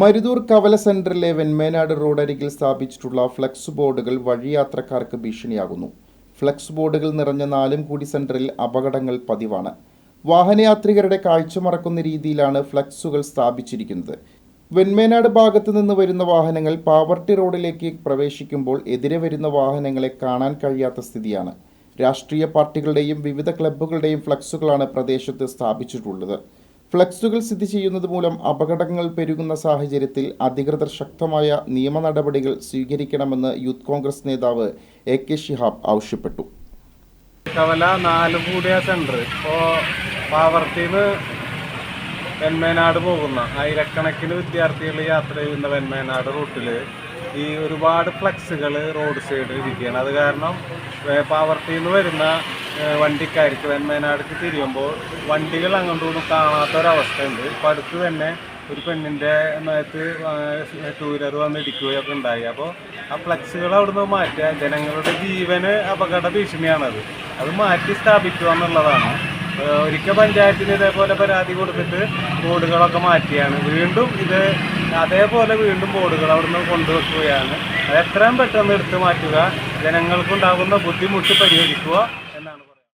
മരുതൂർ കവല സെന്ററിലെ വെൺമേനാട് റോഡരികിൽ സ്ഥാപിച്ചിട്ടുള്ള ഫ്ലക്സ് ബോർഡുകൾ വഴിയാത്രക്കാർക്ക് ഭീഷണിയാകുന്നു. ഫ്ലക്സ് ബോർഡുകൾ നിറഞ്ഞ നാലും കൂടി സെന്ററിൽ അപകടങ്ങൾ പതിവാണ്. വാഹനയാത്രികരുടെ കാഴ്ച മറക്കുന്ന രീതിയിലാണ് ഫ്ലക്സുകൾ സ്ഥാപിച്ചിരിക്കുന്നത്. വെൺമേനാട് ഭാഗത്ത് നിന്ന് വരുന്ന വാഹനങ്ങൾ പാവർട്ടി റോഡിലേക്ക് പ്രവേശിക്കുമ്പോൾ എതിരെ വരുന്ന വാഹനങ്ങളെ കാണാൻ കഴിയാത്ത സ്ഥിതിയാണ്. രാഷ്ട്രീയ പാർട്ടികളുടെയും വിവിധ ക്ലബ്ബുകളുടെയും ഫ്ലക്സുകളാണ് പ്രദേശത്ത് സ്ഥാപിച്ചിട്ടുള്ളത്. ഫ്ലക്സുകൾ സ്ഥിതി ചെയ്യുന്നത് മൂലം അപകടങ്ങൾ പെരുകുന്ന സാഹചര്യത്തിൽ അധികൃതർ ശക്തമായ നിയമ നടപടികൾ സ്വീകരിക്കണമെന്ന് യൂത്ത് കോൺഗ്രസ് നേതാവ് എ കെ ഷിഹാബ് ആവശ്യപ്പെട്ടു. കവല നാല് കൂടിയ സെന്റർ ഇപ്പോൾ വെൺമേനാട് പോകുന്ന ആയിരക്കണക്കിന് വിദ്യാർത്ഥികൾ യാത്ര ചെയ്യുന്ന വെൺമേനാട് റൂട്ടിൽ ഈ ഒരുപാട് ഫ്ലക്സുകൾ റോഡ് സൈഡിൽ ഇരിക്കുകയാണ്. അത് കാരണം പാവർട്ടിയിൽ നിന്ന് വരുന്ന വണ്ടിക്കാർക്ക് വെൺമേനാടക്ക് തിരിയുമ്പോൾ വണ്ടികൾ അങ്ങോട്ടും കാണാത്തൊരവസ്ഥയുണ്ട്. ഇപ്പം അടുത്ത് തന്നെ ഒരു പെണ്ണിന്റെ നേരത്ത് ടൂ വീലർ വന്ന് ഇടിക്കുകയൊക്കെ ഉണ്ടായി. അപ്പോൾ ആ ഫ്ലക്സുകൾ അവിടുന്ന് മാറ്റുക ജനങ്ങളുടെ ജീവന് അപകട ഭീഷണിയാണത്. അത് മാറ്റി സ്ഥാപിക്കുക എന്നുള്ളതാണ്. ഒരിക്കൽ പഞ്ചായത്തിന് ഇതേപോലെ പരാതി കൊടുത്തിട്ട് റോഡുകളൊക്കെ മാറ്റിയാണ്. വീണ്ടും ഇത് അതേപോലെ വീണ്ടും ബോർഡുകൾ അവിടുന്ന് കൊണ്ടുവെക്കുകയാണ്. അത് എത്രയും പെട്ടെന്ന് എടുത്തു മാറ്റുക. ജനങ്ങൾക്കുണ്ടാകുന്ന ബുദ്ധിമുട്ട് പരിഹരിക്കുക.